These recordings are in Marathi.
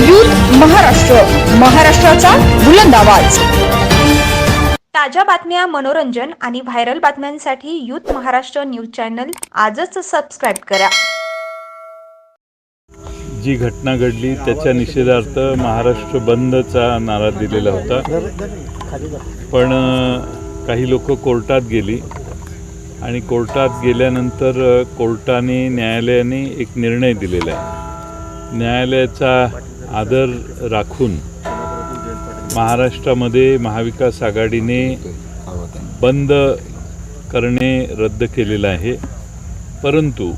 युथ महाराष्ट्र महाराष्ट्राचा बुलंद आवाज. ताज्या बातम्या मनोरंजन आणि व्हायरल बातम्यांसाठी यूथ महाराष्ट्र न्यूज चॅनल आजच सबस्क्राईब करा. जी घटना घडली त्याच्या निषेधार्थ महाराष्ट्र बंदचा नारा दिलेला होता. पण काही लोक कोर्टात गेली आणि कोर्टात गेल्यानंतर कोर्टाने न्यायालयाने एक निर्णय दिलेला आहे. न्यायालयाचा आदर राखून महाराष्ट्रामध्ये महाविकास आघाडीने बंद करणे रद्द केलेलं आहे. परंतु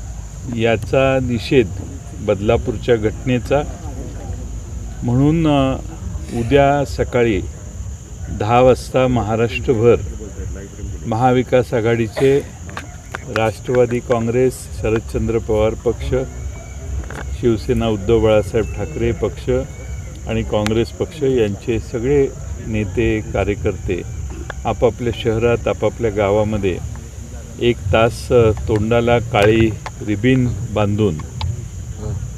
याचा निषेध बदलापूरच्या घटनेचा. म्हणून उद्या सकाळी दहा वाजता महाराष्ट्रभर महाविकास आघाडीचे राष्ट्रवादी काँग्रेस शरदचंद्र पवार पक्ष शिवसेना उद्धव बाळासाहेब ठाकरे पक्ष आणि काँग्रेस पक्ष यांचे सगळे नेते कार्यकर्ते आपापल्या शहरात आपापल्या गावामध्ये एक तास तोंडाला काळी रिबीन बांधून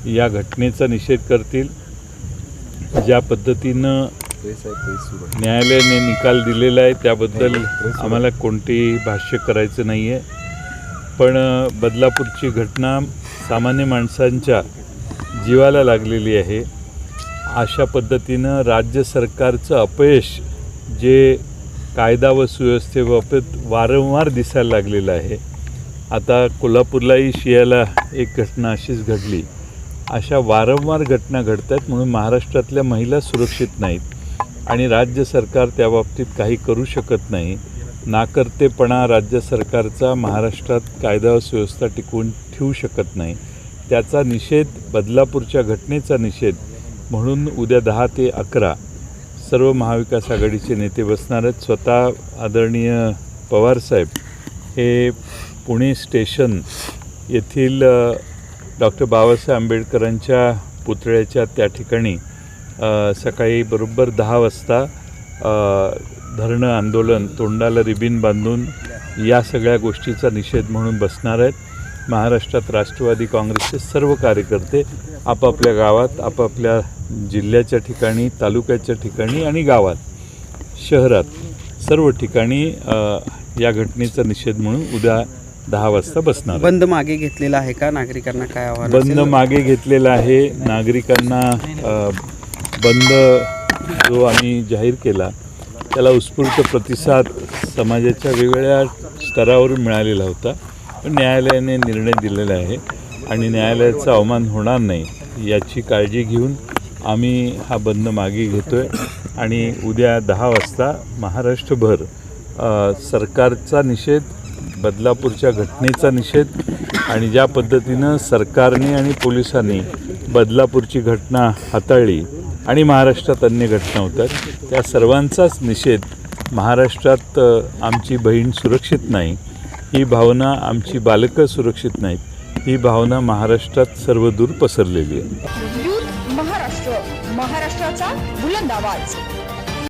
या घटनेचा निषेध करतील ज्या पद्धतीनं न्यायालयाने निकाल दिलेला आहे त्याबद्दल आम्हाला कोणतेही भाष्य करायचं नाही आहे पण बदलापूरची घटना सामान्य माणसांच्या जीवाला लागलेली आहे. अशा पद्धतीनं राज्य सरकारचं अपयश जे कायदा व सुव्यवस्थेबाबत वारंवार दिसायला लागलेलं आहे. आता कोल्हापूरलाही शियाला एक घटना अशीच घडली. अशा वारंवार घटना घडत आहेत म्हणून महाराष्ट्रातल्या महिला सुरक्षित नाहीत आणि राज्य सरकार त्या बाबतीत काही करू शकत नाही. नाकर्तेपणा राज्य सरकारचा महाराष्ट्रात कायदा व सुव्यवस्था टिकवून ठेवू शकत नाही. त्याचा निषेध बदलापूरच्या घटनेचा निषेध म्हणून उद्या दहा ते अकरा सर्व महाविकास आघाडीचे नेते बसणार आहेत स्वतः आदरणीय पवारसाहेब हे पुणे स्टेशन येथील डॉक्टर बाबासाहेब आंबेडकरांच्या पुतळ्याच्या त्या ठिकाणी सकाळी बरोबर दहा वाजता धरणं आंदोलन तोंडाला रिबीन बांधून या सगळ्या गोष्टीचा निषेध म्हणून बसणार आहेत. महाराष्ट्रात राष्ट्रवादी काँग्रेसचे सर्व कार्यकर्ते आपापल्या गावात आपापल्या जिल्ह्याच्या ठिकाणी तालुक्याच्या ठिकाणी आणि गावात शहरात सर्व ठिकाणी या घटनेचा निषेध म्हणून उद्या दहा वाजता बसणार. बंद मागे घेतलेला आहे का नागरिकांना काय आव्हान बंद? मागे घेतलेला आहे नागरिकांना बंद जो आम्ही जाहीर केला त्याला उत्स्फूर्त प्रतिसाद समाजाच्या वेगवेगळ्या स्तरावरून मिळालेला होता पण न्यायालयाने निर्णय दिलेला आहे आणि न्यायालयाचा अवमान होणार नाही याची काळजी घेऊन आम्ही हा बंद मागे घेतो आहे आणि उद्या दहा वाजता महाराष्ट्रभर सरकारचा निषेध बदलापूरच्या घटनेचा निषेध आणि ज्या पद्धतीनं सरकारने आणि पोलिसांनी बदलापूरची घटना हाताळली आणि महाराष्ट्रात अन्य घटना होतात त्या सर्वांचाच निषेध महाराष्ट्रात आमची बहीण सुरक्षित नाही. ही भावना आमची बालकं सुरक्षित नाहीत. ही भावना महाराष्ट्रात सर्वदूर पसरलेली आहे. महाराष्ट्र महाराष्ट्राचा बुलंद आवाज.